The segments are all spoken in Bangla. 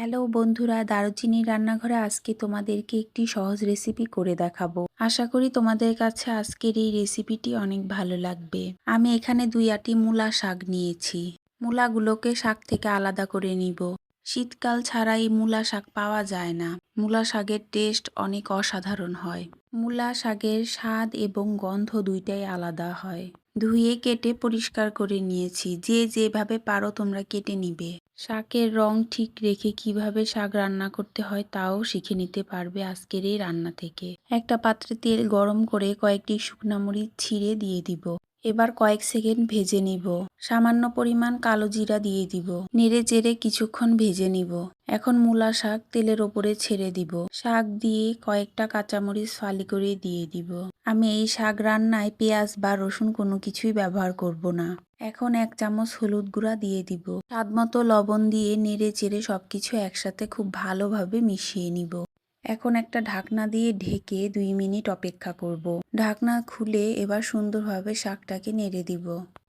হ্যালো বন্ধুরা, দারুচিনির রান্নাঘরে আজকে তোমাদেরকে একটি সহজ রেসিপি করে দেখাবো। আশা করি তোমাদের কাছে আজকের এই রেসিপিটি অনেক ভালো লাগবে। আমি এখানে দুই আটি মূলা শাক নিয়েছি। মূলাগুলোকে শাক থেকে আলাদা করে নিব। শীতকাল ছাড়া এই মূলা শাক পাওয়া যায় না। মূলা শাকের টেস্ট অনেক অসাধারণ হয়। মূলা শাকের স্বাদ এবং গন্ধ দুইটাই আলাদা হয়। ধুয়ে কেটে পরিষ্কার করে নিয়েছি। যে যেভাবে পারো তোমরা কেটে নিবে। শাকের রং ঠিক রেখে কীভাবে শাক রান্না করতে হয় তাও শিখে নিতে পারবে আজকের এই রান্না থেকে। একটা পাত্রে তেল গরম করে কয়েকটি শুকনা মরিচ ছিঁড়ে দিয়ে দিব। এবার কয়েক সেকেন্ড ভেজে নিব। সামান্য পরিমাণ কালো জিরা দিয়ে দিব। নেড়ে চেড়ে কিছুক্ষণ ভেজে নিব। এখন মূলা শাক তেলের ওপরে ছেড়ে দিব। শাক দিয়ে কয়েকটা কাঁচামরিচ ফালি করে দিয়ে দিব। আমি এই শাক রান্নায় পেঁয়াজ বা রসুন কোনো কিছুই ব্যবহার করব না। এখন এক চামচ হলুদ গুঁড়া দিয়ে দিব। স্বাদ মতো লবণ দিয়ে নেড়ে চেড়ে সবকিছু একসাথে খুব ভালোভাবে মিশিয়ে নিব। এখন একটা ঢাকনা দিয়ে ঢেকে দুই মিনিট অপেক্ষা করব। ঢাকনা খুলে এবার সুন্দরভাবে শাকটাকে নেড়ে দিব।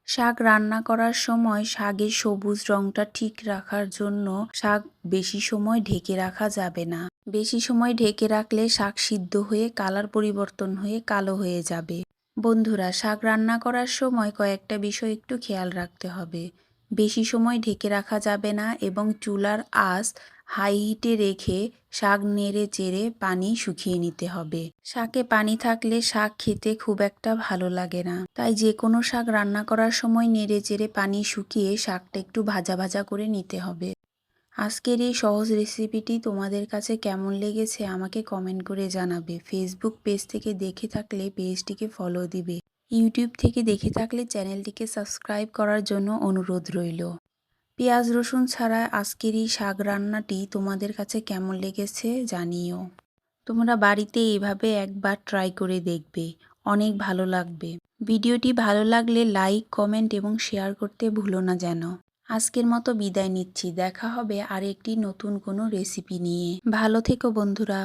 শাক রান্না করার সময় শাকের সবুজ রংটা ঠিক রাখার জন্য শাক বেশি সময় ঢেকে রাখা যাবে না। বেশি সময় ঢেকে রাখলে শাক সিদ্ধ হয়ে কালার পরিবর্তন হয়ে কালো হয়ে যাবে। বন্ধুরা, শাক রান্না করার সময় কয়েকটা বিষয় একটু খেয়াল রাখতে হবে। বেশি সময় ঢেকে রাখা যাবে না এবং চুলার আঁচ হাই হিটে রেখে শাক নেড়ে চেড়ে পানি শুকিয়ে নিতে হবে। শাকে পানি থাকলে শাক খেতে খুব একটা ভালো লাগে না। তাই যে কোনো শাক রান্না করার সময় নেড়ে চেড়ে পানি শুকিয়ে শাকটা একটু ভাজা ভাজা করে নিতে হবে। আজকের এই সহজ রেসিপিটি তোমাদের কাছে কেমন লেগেছে আমাকে কমেন্ট করে জানাবে। ফেসবুক পেজ থেকে দেখে থাকলে পেজটিকে ফলো দিবে। ইউটিউব থেকে দেখে থাকলে চ্যানেলটিকে সাবস্ক্রাইব করার জন্য অনুরোধ রইল। পেঁয়াজ রসুন ছাড়া আজকের এই শাক রান্নাটি তোমাদের কাছে কেমন লেগেছে জানিও। তোমরা বাড়িতে এভাবে একবার ট্রাই করে দেখবে, অনেক ভালো লাগবে। ভিডিওটি ভালো লাগলে লাইক কমেন্ট এবং শেয়ার করতে ভুলো না যেন। আজকের মতো বিদায় নিচ্ছি, দেখা হবে আর একটি নতুন কোনো রেসিপি নিয়ে। ভালো থেকো বন্ধুরা।